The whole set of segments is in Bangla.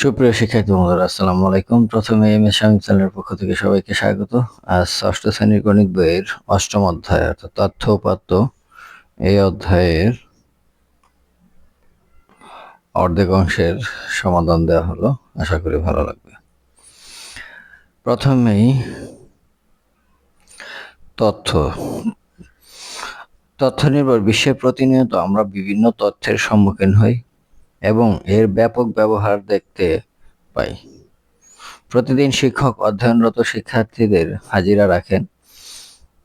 সুপ্রিয় শিক্ষার্থী বন্ধুরা, আসসালামু আলাইকুম। প্রথমে এম এস শামীম চ্যানেলের পক্ষ থেকে সবাইকে স্বাগত। আজ ষষ্ঠ শ্রেণির গণিত বইয়ের অষ্টম অধ্যায়, অর্থাৎ তথ্য উপাত্ত এই অধ্যায়ের অর্ধেক অংশের সমাধান দেওয়া হলো। আশা করি ভালো লাগবে। প্রথমেই তথ্য। তথ্য নির্ভর বিশ্বে প্রতিনিয়ত আমরা বিভিন্ন তথ্যের সম্মুখীন হই। এবং এর ব্যাপক ব্যবহার দেখতে পাই। প্রতিদিন শিক্ষক, অধ্যয়নরত শিক্ষার্থীদের হাজিরা রাখেন।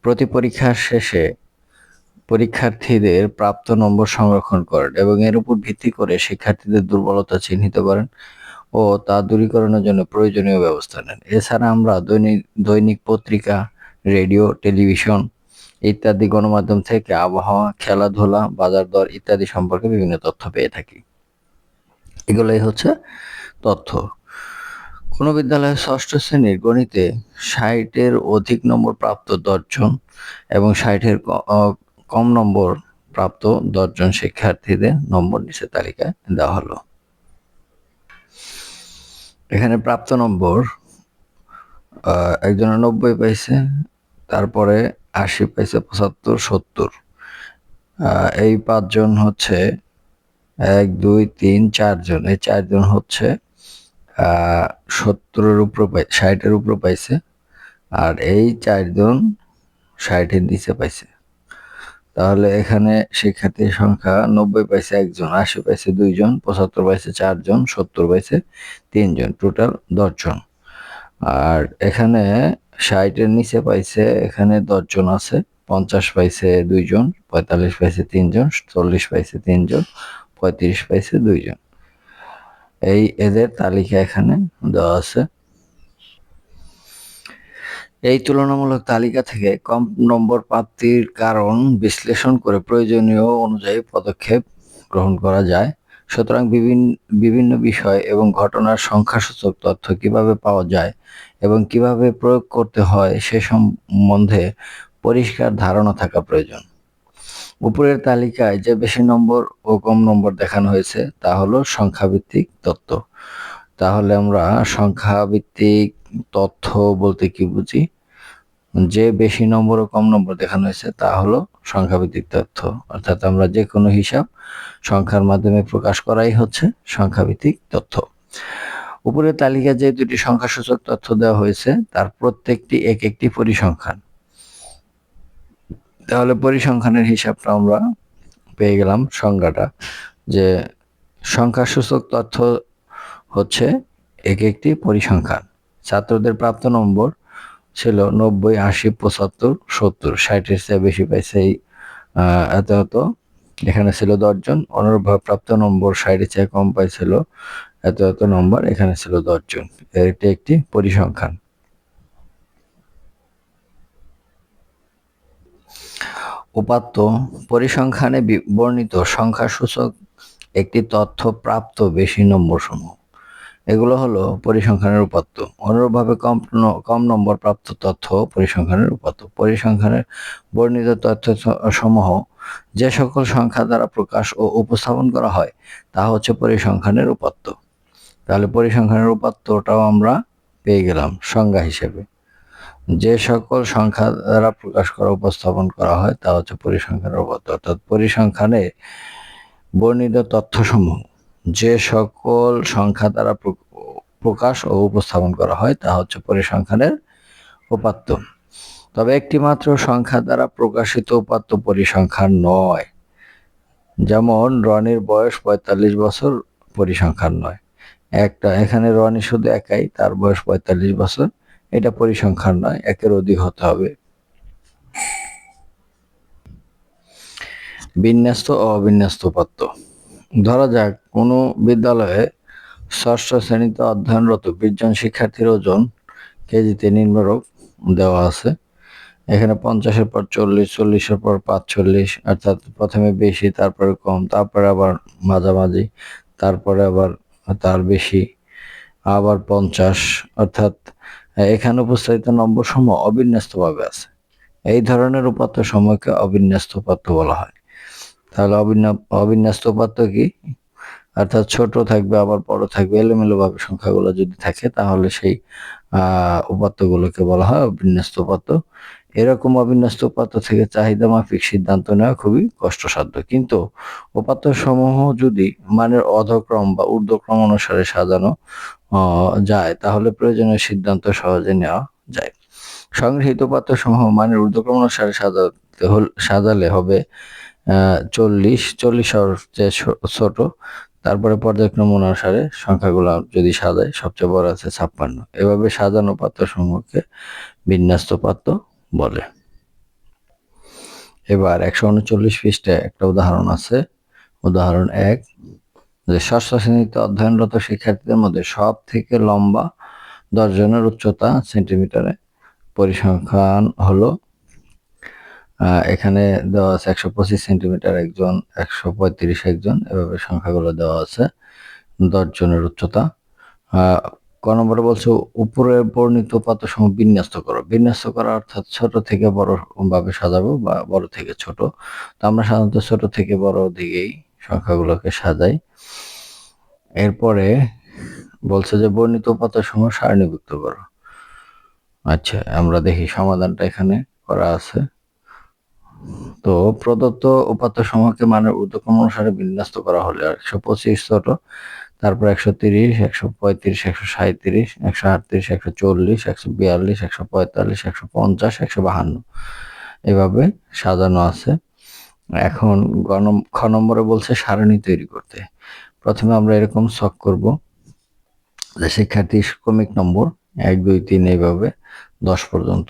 প্রতি পরীক্ষার শেষে পরীক্ষার্থীদের প্রাপ্ত নম্বর সংরক্ষণ করেন এবং এর উপর ভিত্তি করে শিক্ষার্থীদের দুর্বলতা চিহ্নিত করেন ও তা দূরীকরণের জন্য প্রয়োজনীয় ব্যবস্থা নেন। এছাড়া আমরা দৈনিক দৈনিক পত্রিকা, রেডিও, টেলিভিশন ইত্যাদি গণমাধ্যম থেকে আবহাওয়া, খেলাধুলা বাজার দর ইত্যাদি সম্পর্কে বিভিন্ন তথ্য পেয়ে থাকি। এগুলোই হচ্ছে তথ্য। কোনো বিদ্যালয়ে ষষ্ঠ শ্রেণির গণিতে ষাটের অধিক নম্বর প্রাপ্ত দশজন এবং ষাটের কম নম্বর প্রাপ্ত দশজন শিক্ষার্থীদের নম্বর নিচে তালিকায় দেওয়া হলো। এখানে প্রাপ্ত নম্বর একজনের নব্বই পাইছে, তারপরে আশি পাইছে পঁচাত্তর, সত্তর। এই পাঁচজন হচ্ছে এক, দুই, তিন চারজন এই চারজন হচ্ছে সত্তরের উপরে পাই, ষাটের উপরে পাইছে, আর এই চারজন ষাটের নিচে পাইছে। তাহলে এখানে শিক্ষার্থীর সংখ্যা নব্বই পাইছে একজন, আশি পাইছে দুইজন, পঁচাত্তর পাইছে চারজন, সত্তর পাইছে তিনজন, টোটাল দশজন। আর এখানে ষাটের নিচে পাইছে, এখানে দশজন আছে, পঞ্চাশ পাইছে দুইজন, পঁয়তাল্লিশ পাইছে তিনজন, চল্লিশ পাইছে তিনজন পঁয়ত্রিশ পাইছে দুইজন। এই এদের তালিকা এখানে দেওয়া আছে। এই তুলনামূলক তালিকা থেকে কম নম্বর প্রাপ্তির কারণ বিশ্লেষণ করে প্রয়োজনীয় অনুযায়ী পদক্ষেপ গ্রহণ করা যায়। সুতরাং বিভিন্ন বিভিন্ন বিষয় এবং ঘটনার সংখ্যাসূচক তথ্য কীভাবে পাওয়া যায় এবং কীভাবে প্রয়োগ করতে হয় সে সম্বন্ধে পরিষ্কার ধারণা থাকা প্রয়োজন। উপরের তালিকায় যে বেশি নম্বর ও কম নম্বর দেখানো হয়েছে, তা হলো সংখ্যাভিত্তিক তত্ত্ব তাহলে আমরা সংখ্যাভিত্তিক তথ্য বলতে কি বুঝি? যে বেশি নম্বর ও কম নম্বর দেখানো হয়েছে, তা হলো সংখ্যাভিত্তিক তথ্য। অর্থাৎ আমরা যে কোনো হিসাব সংখ্যার মাধ্যমে প্রকাশ করাই হচ্ছে সংখ্যাভিত্তিক তথ্য। উপরের তালিকায় যে দুটি সংখ্যাসূচক তথ্য দেওয়া হয়েছে, তার প্রত্যেকটি এক একটি পরিসংখ্যান। তাহলে পরিসংখ্যানের হিসাবটা আমরা পেয়ে গেলাম সংজ্ঞাটা, যে সংখ্যাসূচক তথ্য হচ্ছে এক একটি পরিসংখ্যান। ছাত্রদের প্রাপ্ত নম্বর ছিল নব্বই, আশি, পঁচাত্তর, সত্তর। ষাটের চেয়ে বেশি পাইছে এই এত এত। এখানে ছিল দশজন অনুরূপভাবে প্রাপ্ত নম্বর ষাটের চেয়ে কম পাইছিল এত এত নম্বর। এখানে ছিল দশজন এটি একটি পরিসংখ্যান। উপাত্ত পরিসংখ্যানে বর্ণিত সংখ্যাসূচক একটি তথ্য প্রাপ্ত বেশি নম্বর সমূহ। এগুলো হলো পরিসংখ্যানের উপাত্ত। অনুরূপভাবে কম কম নম্বর প্রাপ্ত তথ্য পরিসংখ্যানের উপাত্ত। পরিসংখ্যানের বর্ণিত তথ্য সমূহ যে সকল সংখ্যা দ্বারা প্রকাশ ও উপস্থাপন করা হয়, তা হচ্ছে পরিসংখ্যানের উপাত্ত। তাহলে পরিসংখ্যানের উপাত্তটাও আমরা পেয়ে গেলাম সংজ্ঞা হিসেবে। যে সকল সংখ্যা দ্বারা প্রকাশ করা, উপস্থাপন করা হয়, তা হচ্ছে পরিসংখ্যানের উপাত্ত অর্থাৎ পরিসংখ্যানে বর্ণিত তথ্যসমূহ, যে সকল সংখ্যা দ্বারা প্রকাশ ও উপস্থাপন করা হয়, তা হচ্ছে পরিসংখ্যানের উপাত্ত তবে একটি মাত্র সংখ্যা দ্বারা প্রকাশিত উপাত্ত পরিসংখ্যান নয়। যেমন রনির বয়স পঁয়তাল্লিশ বছর, পরিসংখ্যান নয়। একটা, এখানে রনি শুধু একাই, তার বয়স পঁয়তাল্লিশ বছর এটা পরিসংখ্যান নয়, একের অধিক হতে হবে। বিন্যস্ত ও অবিন্যস্ত উপাত্ত ধরা যাক, কোনো বিদ্যালয়ে ষষ্ঠ শ্রেণীতে অধ্যয়নরত বিশজন শিক্ষার্থীর ওজন কেজিতে নিম্নরূপ দেওয়া আছে। এখানে পঞ্চাশের পর চল্লিশ, চল্লিশের পর পাঁচচল্লিশ, অর্থাৎ প্রথমে বেশি, তারপরে কম, তারপরে আবার মাঝামাঝি, তারপরে আবার তার বেশি, আবার পঞ্চাশ, অর্থাৎ এখানে উপস্থাপিত নম্বর সমূহ অবিন্যস্তভাবে আছে। এই ধরনের উপাত্ত সময়কে অবিন্যস্ত উপাত্ত বলা হয়। তাহলে অবিন্যস্ত উপাত্ত কি? অর্থাৎ ছোট থাকবে, আবার বড় থাকবে, এলোমেলোভাবে সংখ্যাগুলো যদি থাকে, তাহলে সেই উপাত্তগুলোকে বলা হয় অবিন্যস্ত উপাত্ত এরকম অবিন্যস্ত উপাত্ত থেকে চাহিদা মাফিক সিদ্ধান্ত নেওয়া খুবই কষ্টসাধ্য। কিন্তু উপাত্ত সমূহ যদি মানের অধক্রম বা ঊর্ধ্বক্রম অনুসারে সাজানো যায়, তাহলে প্রয়োজনীয় সিদ্ধান্ত সহজে নেওয়া যায়। সংগৃহীত উপাত্ত সমূহ মানের ঊর্ধ্বক্রম অনুসারে সাজাতে সাজালে হবে আহ চল্লিশ চল্লিশ চেয়ে ছোট। তারপরে পর্যায়ক্রম অনুসারে সংখ্যাগুলো যদি সাজায়, সবচেয়ে বড় আছে ছাপ্পান্ন। এভাবে সাজানো পাত্র সমূহকে বিন্যস্ত পাত্র বলে। এবার একশো উনচল্লিশ পৃষ্ঠে একটা উদাহরণ আছে। উদাহরণ এক, যে ষষ্ঠ শ্রেণীতে অধ্যয়নরত শিক্ষার্থীদের মধ্যে সব থেকে লম্বা দশজনের উচ্চতা সেন্টিমিটারে। পরিসংখ্যান হলো এখানে দেওয়া আছে একশো পঁচিশ সেন্টিমিটার, একজন একশো পঁয়ত্রিশ, একজন। এভাবে সংখ্যাগুলো দেওয়া আছে। দশজনের উচ্চতা ক নম্বরে বলছে, উপরে বর্ণিত পাত্র সমূহ বিন্যস্ত করো। বিন্যস্ত করা অর্থাৎ ছোট থেকে বড় ভাবে সাজাবো বা বড় থেকে ছোট। তো আমরা সাধারণত ছোট থেকে বড় দিকেই সংখ্যাগুলোকে সাজাই। এরপরে বলছে যে, বর্ণিত পাত্র সমূহ সারণীভুক্ত করো। আচ্ছা আমরা দেখি সমাধানটা এখানে করা আছে। তো প্রদত্ত উপাত্ত সমূহকে মানের ঊর্ধ্বক্রম অনুসারে বিন্যস্ত করা হলে একশো পঁচিশ ছোট। তারপর একশো তিরিশ, একশো পঁয়ত্রিশ, একশো সাঁত্রিশ একশো আটত্রিশ, একশো চল্লিশ, একশো বিয়াল্লিশ, একশো পঁয়তাল্লিশ, একশো পঞ্চাশ, একশো বাহান্ন। এভাবে সাজানো আছে। এখন গণ খ নম্বরে বলছে সারণী তৈরি করতে। প্রথমে আমরা এরকম শখ করব যে শিক্ষার্থী ক্রমিক নম্বর এক, দুই, তিন এইভাবে দশ পর্যন্ত।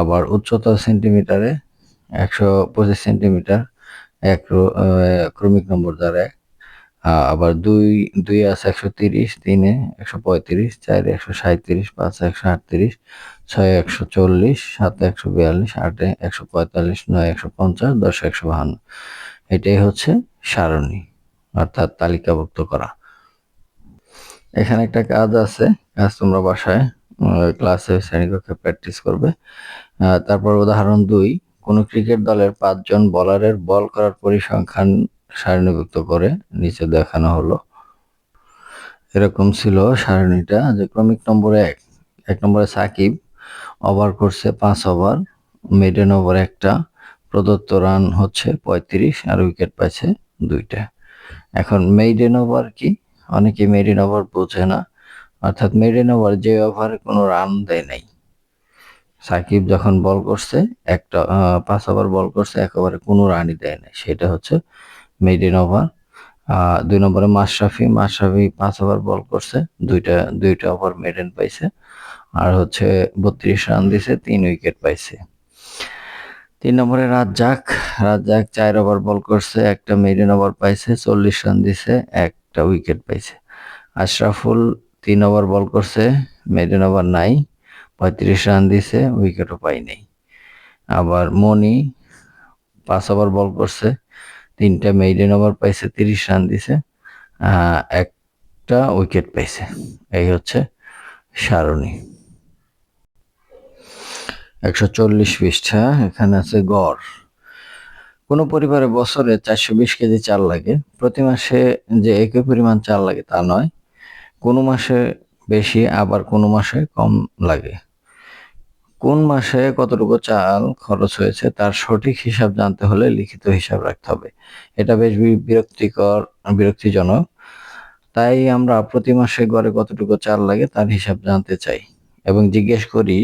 আবার উচ্চতা সেন্টিমিটারে একশো পঁচিশ সেন্টিমিটার, এক ক্রমিক নম্বর দ্বারা আবার দুই দুই আছে একশো তিরিশ, তিনে একশো পঁয়ত্রিশ, চারে একশো সাঁত্রিশ পাঁচে একশো আটত্রিশ, ছয় একশো চল্লিশ, সাতে একশো বিয়াল্লিশ, আটে একশো পঁয়তাল্লিশ, নয় একশো পঞ্চাশ, দশ একশো বাহান্ন। এটাই হচ্ছে সারণী, অর্থাৎ তালিকাভুক্ত করা। এখানে একটা কাজ আছে, কাজ তোমরা বাসায় ক্লাসে শ্রেণীকক্ষে প্র্যাকটিস করবে। তারপর উদাহরণ দুই, কোনো ক্রিকেট দলের পাঁচজন বলারের বল করার পরিসংখ্যান সারণীভুক্ত করে নিচে দেখানো হলো। এরকম ছিল সারণীটা যে ক্রমিক নম্বরে এক এক নম্বরে সাকিব, ওভার করছে পাঁচ ওভার, মেডেন ওভার একটা, প্রদত্ত রান হচ্ছে পঁয়ত্রিশ আর উইকেট পাইছে দুইটা। এখন মেইডেন ওভার কি? অনেকে মেডেন ওভার বোঝে না, অর্থাৎ মেডেন ওভার যে ওভারে কোনো রান দেয় নাই। সাকিব যখন বল করছে, একটা পাঁচ ওভার বল করছে, এক ওভারে কোনো রানই দেয় নাই। সেটা হচ্ছে মেডেন ওভার দুই নম্বরে মাশরাফি মাশরাফি পাঁচ ওভার বল করছে। দুইটা দুইটা ওভার মেডেন পাইছে। আর হচ্ছে বত্রিশ রান দিছে, তিন উইকেট পাইছে। তিন নম্বরে রাজ্জাক। রাজ্জাক চার ওভার বল করছে, একটা মেডেন ওভার পাইছে, চল্লিশ রান দিছে, একটা উইকেট পাইছে। আশরাফুল তিন ওভার বল করছে মেডেন ওভার নাই। পঁয়ত্রিশ রান দিছে উইকেটও পাই নাই। আবার মনি পাঁচ ওভার বল করছে তিনটা মেইডেন ওভার পাইছে, তিরিশ রান দিছে একটা উইকেট পাইছে। এই হচ্ছে সারণী। একশো চল্লিশ পৃষ্ঠা, এখানে আছে গড়। কোনো পরিবারে বছরে চারশো বিশ কেজি চাল লাগে। প্রতি মাসে যে একই পরিমাণ চাল লাগে তা নয়। কোনো মাসে বেশি, আবার কোনো মাসে কম লাগে। কোন মাসে কতটুকু চাল খরচ হয়েছে তার সঠিক হিসাব জানতে হলে লিখিত হিসাব রাখতে হবে। এটা বেশ বিরক্তিকর, বিরক্তিজনক। তাই আমরা প্রতি মাসে গড়ে কতটুকু চাল লাগে তার হিসাব জানতে চাই এবং জিজ্ঞেস করি,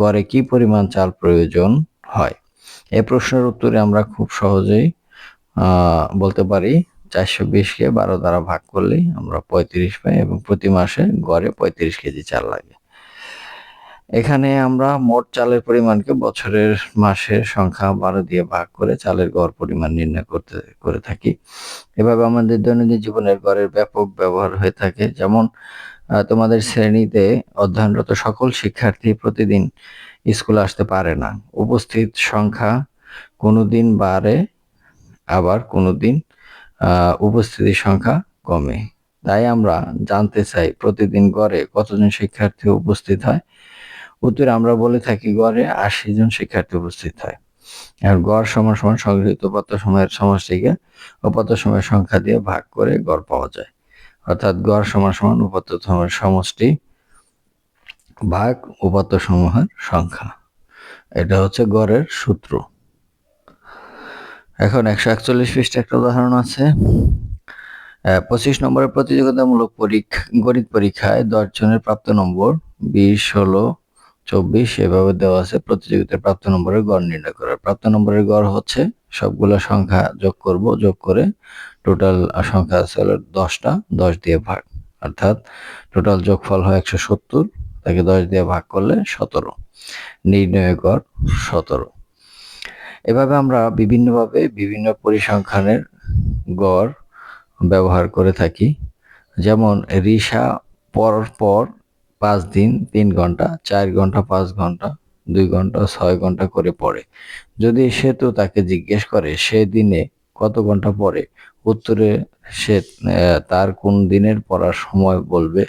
গড়ে কি পরিমাণ চাল প্রয়োজন হয়? এ প্রশ্নের উত্তরে আমরা খুব সহজেই বলতে পারি চারশো বিশকে বারো দ্বারা ভাগ করলেই আমরা পঁয়ত্রিশ পাই এবং প্রতি মাসে গড়ে পঁয়ত্রিশ কেজি চাল লাগে। এখানে আমরা মোট চালের পরিমাণকে বছরের মাসের সংখ্যা বারো দিয়ে ভাগ করে চালের গড় পরিমাণ নির্ণয় করতে, করে থাকি। এভাবে আমাদের দৈনন্দিন জীবনের গড়ের ব্যাপক ব্যবহার হয়ে থাকে। যেমন তোমাদের শ্রেণীতে অধ্যয়নরত সকল শিক্ষার্থী প্রতিদিন স্কুলে আসতে পারে না। উপস্থিত সংখ্যা কোনো দিন বাড়ে, আবার কোনো দিন উপস্থিতির সংখ্যা কমে। তাই আমরা জানতে চাই প্রতিদিন গড়ে কতজন শিক্ষার্থী উপস্থিত হয় উত্তরে আমরা বলে থাকি, গড়ে আশি জন শিক্ষার্থী উপস্থিত হয়। আর গড় সমান সমান সংগৃহীত উপাত্ত সময়ের সমষ্টিকে উপাত্ত সময়ের সংখ্যা দিয়ে ভাগ করে গড় পাওয়া যায়। অর্থাৎ গড় সমান সমান উপাত্ত সময়ের সমষ্টি ভাগ উপাত্ত সমূহের সংখ্যা। এটা হচ্ছে গড়ের সূত্র। এখন একশো একচল্লিশ পৃষ্ঠে একটা উদাহরণ আছে। পঁচিশ নম্বরের প্রতিযোগিতামূলক পরীক্ষা, গণিত পরীক্ষায় দশ জনের প্রাপ্ত নম্বর, বিশ, ষোলো চব্বিশ, এভাবে দেওয়া আছে, প্রতিযোগিতায় প্রাপ্ত নম্বরের গড় নির্ণয় করার। প্রাপ্ত নম্বরের গড় হচ্ছে, সবগুলো সংখ্যা যোগ করব, যোগ করে টোটাল সংখ্যা আছে হলো দশটা, দশ দিয়ে ভাগ। অর্থাৎ টোটাল যোগফল হয় একশো সত্তর, তাকে দশ দিয়ে ভাগ করলে সতেরো। নির্ণয় গড় সতেরো। এভাবে আমরা বিভিন্নভাবে বিভিন্ন পরিসংখ্যানের গড় ব্যবহার করে থাকি। যেমন রিসা পর পর পাঁচ দিন, তিন ঘণ্টা, চার ঘণ্টা, পাঁচ ঘণ্টা, দুই ঘণ্টা, ছয় ঘণ্টা করে পড়ে। যদি সে তো তাকে জিজ্ঞেস করে, সে দিনে কত ঘণ্টা পড়ে? উত্তরে সে তার কোন দিনের পড়ার সময় বলবে,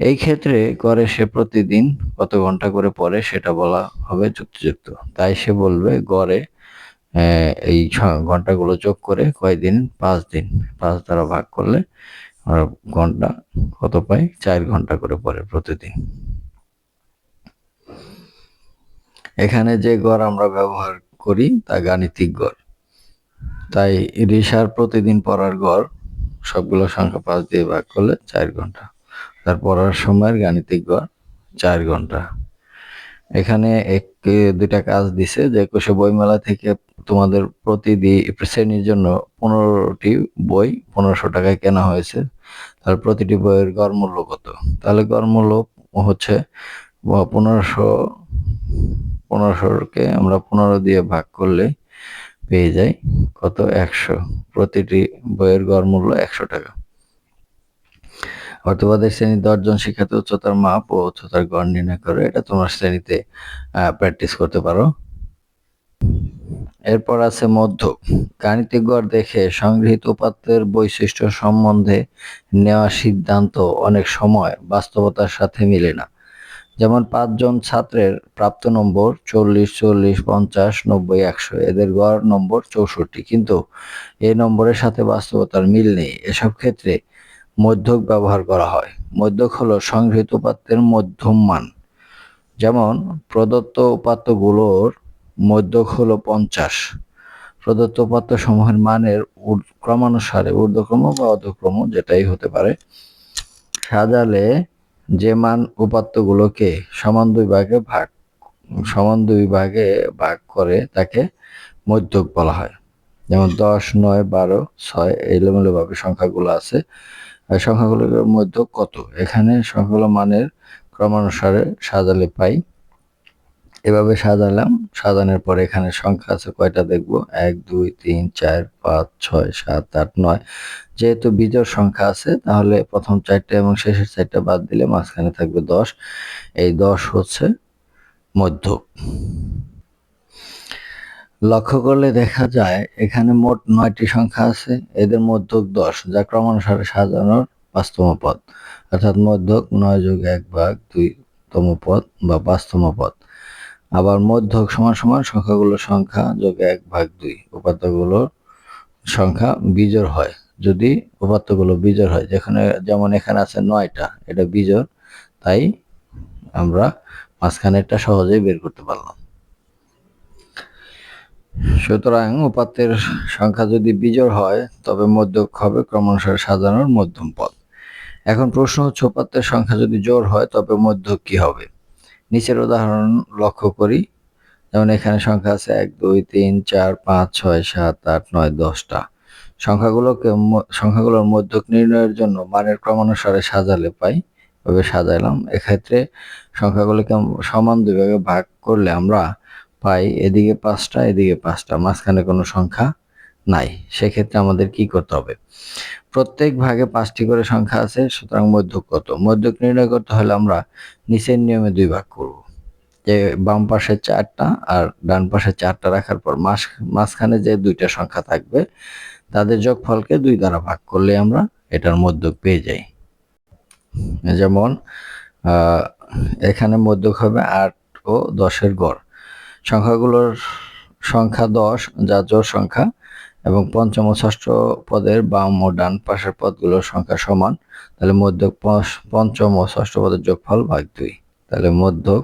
এই ক্ষেত্রে করে সে প্রতিদিন কত ঘণ্টা করে পড়ে সেটা বলা হবে যুক্তিযুক্ত। তাই সে বলবে, গড়ে এই ঘন্টাগুলো যোগ করে কয়দিন? পাঁচ দিন। পাঁচ দ্বারা ভাগ করলে আমরা ঘণ্টা কত পাই? চার ঘণ্টা করে পড়ে প্রতিদিন। এখানে যে গড় আমরা ব্যবহার করি, তা গাণিতিক গড়। তাই রিসার প্রতিদিন পড়ার গড়, সবগুলো সংখ্যা পাঁচ দিয়ে ভাগ করলে চার ঘণ্টা। তার পড়ার সময়ের গাণিতিক গড় চার ঘণ্টা। এখানে এক দুইটা কাজ দিছে, যে একুশে বইমেলা থেকে তোমাদের প্রতিদি শ্রেণির জন্য পনেরোটি বই পনেরোশো টাকায় কেনা হয়েছে। তাহলে প্রতিটি বইয়ের গড় মূল্য কত? তাহলে গড় মূল্য হচ্ছে পনেরোশো, পনেরোশোকে আমরা পনেরো দিয়ে ভাগ করলে পেয়ে যাই কত? একশো। প্রতিটি বইয়ের গড় মূল্য একশো টাকা। অর্থবাদের শ্রেণির দশজন শিক্ষার্থী উচ্চতার মাপ ও উচ্চতার গড় নির্ণয় করে এটা তোমার শ্রেণীতে প্র্যাকটিস করতে পারো। এরপর আছে মধ্য গাণিতিক গড় দেখে সংগৃহীত উপাত্তের বৈশিষ্ট্য সম্বন্ধে নেওয়া সিদ্ধান্ত অনেক সময় বাস্তবতার সাথে মিলে না। যেমন পাঁচজন ছাত্রের প্রাপ্ত নম্বর চল্লিশ চল্লিশ, পঞ্চাশ, নব্বই, একশো, এদের গড় নম্বর চৌষট্টি। কিন্তু এই নম্বরের সাথে বাস্তবতার মিল নেই। এসব ক্ষেত্রে মধ্যক ব্যবহার করা হয়। মধ্যক হলো সংগৃহীত উপাত্তের মধ্যম মান যেমন, প্রদত্ত উপাত্তগুলোর মধ্যক হলো পঞ্চাশ। প্রদত্ত উপাত্ত সমূহের মানের ক্রমানুসারে ঊর্ধ্বক্রম বা অধক্রম যেটাই হতে পারে, সাজালে যে মান উপাত্তগুলোকে সমান দুই ভাগে ভাগ, সমান দুই ভাগে ভাগ করে তাকে মধ্যক বলা হয়। যেমন দশ, নয়, বারো, ছয় এলোমেলোভাবে সংখ্যাগুলো আছে। সংখ্যাগুলোর মধ্যে কত? এখানে সংখ্যাগুলো মানের ক্রমানুসারে সাজালে পাই। এভাবে সাজালাম। সাজানোর পরে এখানে সংখ্যা আছে কয়টা দেখব? এক, দুই, তিন, চার, পাঁচ, ছয়, সাত, আট, নয়। যেহেতু বিজোড় সংখ্যা আছে, তাহলে প্রথম চারটা এবং শেষের চারটা বাদ দিলে মাঝখানে থাকবে দশ। এই দশ হচ্ছে মধ্য। লক্ষ্য করলে দেখা যায় এখানে মোট নয়টি সংখ্যা আছে। এদের মধ্যক দশ, যা ক্রমানুসারে সাজানোর পাঁচতম পদ অর্থাৎ মধ্যক নয় যোগ এক ভাগ দুইতম পদ বা পাঁচতম পদ আবার মধ্যক সমান সমান সংখ্যাগুলোর সংখ্যা যোগ এক ভাগ দুই। উপাত্তগুলোর সংখ্যা বিজোর হয়। যদি উপাত্তগুলো বিজোর হয়, যেখানে যেমন এখানে আছে নয়টা, এটা বিজোর তাই আমরা মাঝখানেরটা সহজেই বের করতে পারলাম। সুতরাং উপাত্তের সংখ্যা যদি বিজোড় হয়, তবে মধ্যক হবে ক্রমানুসারে সাজানোর মধ্যম পদ। এখন প্রশ্ন হচ্ছে, উপাত্তের সংখ্যা যদি জোর হয়, তবে মধ্যক কি হবে? নিচের উদাহরণ লক্ষ্য করি। যেমন এখানে সংখ্যা আছে এক, দুই, তিন, চার, পাঁচ, ছয়, সাত, আট, নয়, দশটা। সংখ্যাগুলোকে সংখ্যাগুলোর মধ্যক নির্ণয়ের জন্য মানের ক্রমানুসারে সাজালে পাই, এভাবে সাজাইলাম। এক্ষেত্রে সংখ্যাগুলোকে সমান দুই ভাগে ভাগ করলে আমরা পাই, এদিকে পাঁচটা এদিকে পাঁচটা, মাঝখানে কোনো সংখ্যা নাই। সেক্ষেত্রে আমাদের কি করতে হবে? প্রত্যেক ভাগে পাঁচটি করে সংখ্যা আছে, সুতরাং মধ্যক কত? মধ্যক নির্ণয় করতে হলে আমরা নিচের নিয়মে দুই ভাগ করব। যে বাম পাশে চারটা আর ডান পাশে চারটা রাখার পর মাস মাঝখানে যে দুইটা সংখ্যা থাকবে, তাদের যোগফলকে দুই দ্বারা ভাগ করলে আমরা এটার মধ্যক পেয়ে যাই। যেমন এখানে মধ্যক হবে আট ও দশের গড়। সংখ্যাগুলোর সংখ্যা দশ যা জোড় সংখ্যা, এবং পঞ্চম ও ষষ্ঠ পদের বাম ও ডান পাশের পদগুলোর সংখ্যা সমান, তাহলে মধ্যক পঞ্চম ও ষষ্ঠ পদের যোগফল ভাগ দুই। তাহলে মধ্যক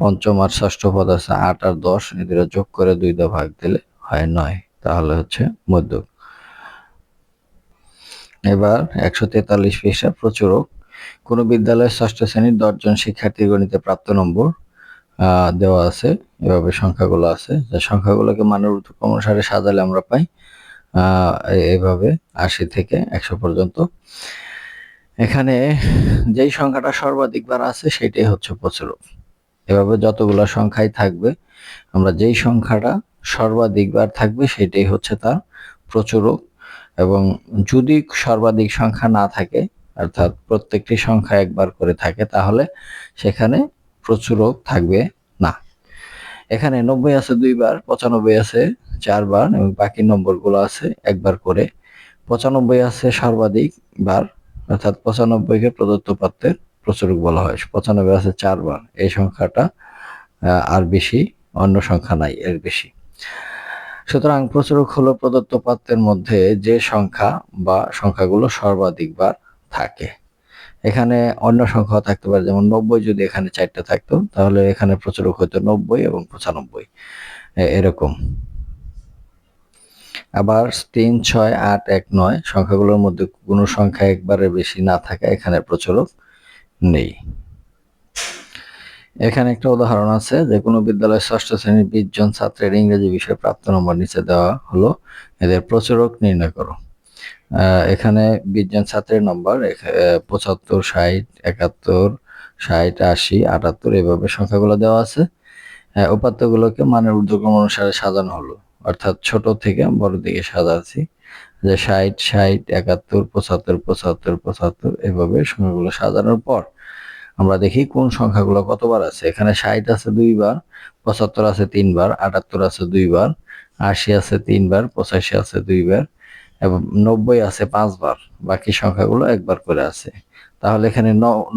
পঞ্চম আর ষষ্ঠ পদ আছে আট আর দশ, এদের যোগ করে দুই দা ভাগ দিলে হয় নয়। তাহলে হচ্ছে মধ্যক। এবার একশো তেতাল্লিশ পৃষ্ঠা প্রচুরক। কোনো বিদ্যালয়ের ষষ্ঠ শ্রেণির দশজন শিক্ষার্থীর গণিতে প্রাপ্ত নম্বর দেওয়া আছে, এভাবে সংখ্যাগুলো আছে। যে সংখ্যাগুলোকে মানের ঊর্ধ্বক্রম অনুসারে সাজালে আমরা পাই এভাবে আশি থেকে একশো পর্যন্ত। এখানে যেই সংখ্যাটা সর্বাধিকবার আছে, সেটাই হচ্ছে প্রচুরক এভাবে যতগুলো সংখ্যাই থাকবে, আমরা যেই সংখ্যাটা সর্বাধিকবার থাকবে, সেটাই হচ্ছে তার প্রচুরক। এবং যদি সর্বাধিক সংখ্যা না থাকে, অর্থাৎ প্রত্যেকটি সংখ্যা একবার করে থাকে, তাহলে সেখানে প্রচুরক থাকবে না। এখানে নব্বই আছে দুইবার, পঁচানব্বই আছে চারবার এবং বাকি নম্বরগুলো আছে একবার করে। পঁচানব্বই আছে সর্বাধিক বার অর্থাৎ পঁচানব্বইকে প্রদত্ত পাত্রের প্রচুরক বলা হয়। পঁচানব্বই আছে চারবার, এই সংখ্যাটা আর বেশি, অন্য সংখ্যা নাই, এর বেশি। সুতরাং প্রচুরক হলো প্রদত্ত পাত্রের মধ্যে যে সংখ্যা বা সংখ্যাগুলো সর্বাধিকবার থাকে। এখানে অন্য সংখ্যাও থাকতে পারে, যেমন নব্বই যদি এখানে চারটা থাকতো, তাহলে এখানে প্রচুরক হতো নব্বই এবং পঁচানব্বই। এরকম। আবার তিন, ছয়, আট, এক, নয় সংখ্যাগুলোর মধ্যে কোনো সংখ্যা একবারের বেশি না থাকা এখানে প্রচুরক নেই। এখানে একটা উদাহরণ আছে যে কোনো বিদ্যালয়ের ষষ্ঠ শ্রেণির বিশ জন ছাত্রের ইংরেজি বিষয়ে প্রাপ্ত নম্বর নিচে দেওয়া হলো। এদের প্রচুরক নির্ণয় করো। এখানে বিশ জন ছাত্রের নম্বর পঁচাত্তর ষাট একাত্তর ষাট আশি আটাত্তর এভাবে সংখ্যাগুলো দেওয়া আছে। আহ, উপাত্তগুলোকে মানের ঊর্ধ্বক্রম অনুসারে সাজানো হলো। অর্থাৎ ছোট থেকে বড় দিকে সাজাচ্ছি। যে ষাট ষাট একাত্তর পঁচাত্তর পঁচাত্তর পঁচাত্তর এভাবে সংখ্যাগুলো সাজানোর পর আমরা দেখি কোন সংখ্যাগুলো কতবার আছে। এখানে ষাট আছে দুইবার পঁচাত্তর আছে তিনবার আটাত্তর আছে দুইবার আশি আছে তিনবার পঁচাশি আছে দুইবার এবং নব্বই আছে পাঁচবার, বাকি সংখ্যাগুলো একবার করে আছে। তাহলে এখানে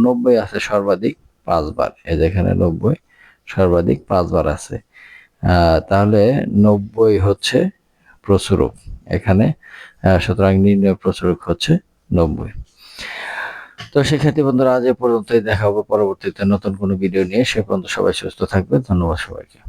নব্বই আছে সর্বাধিক পাঁচবার, এই যে এখানে নব্বই সর্বাধিক পাঁচবার আছে। তাহলে নব্বই হচ্ছে প্রচুরক, এখানে সুতরাং নির্ণয় প্রচুরক হচ্ছে নব্বই। তো শিক্ষার্থী বন্ধুরা, আজ এ পর্যন্তই, দেখা হবে পরবর্তীতে নতুন কোনো ভিডিও নিয়ে, সে পর্যন্ত সবাই সুস্থ থাকবে ধন্যবাদ সবাইকে।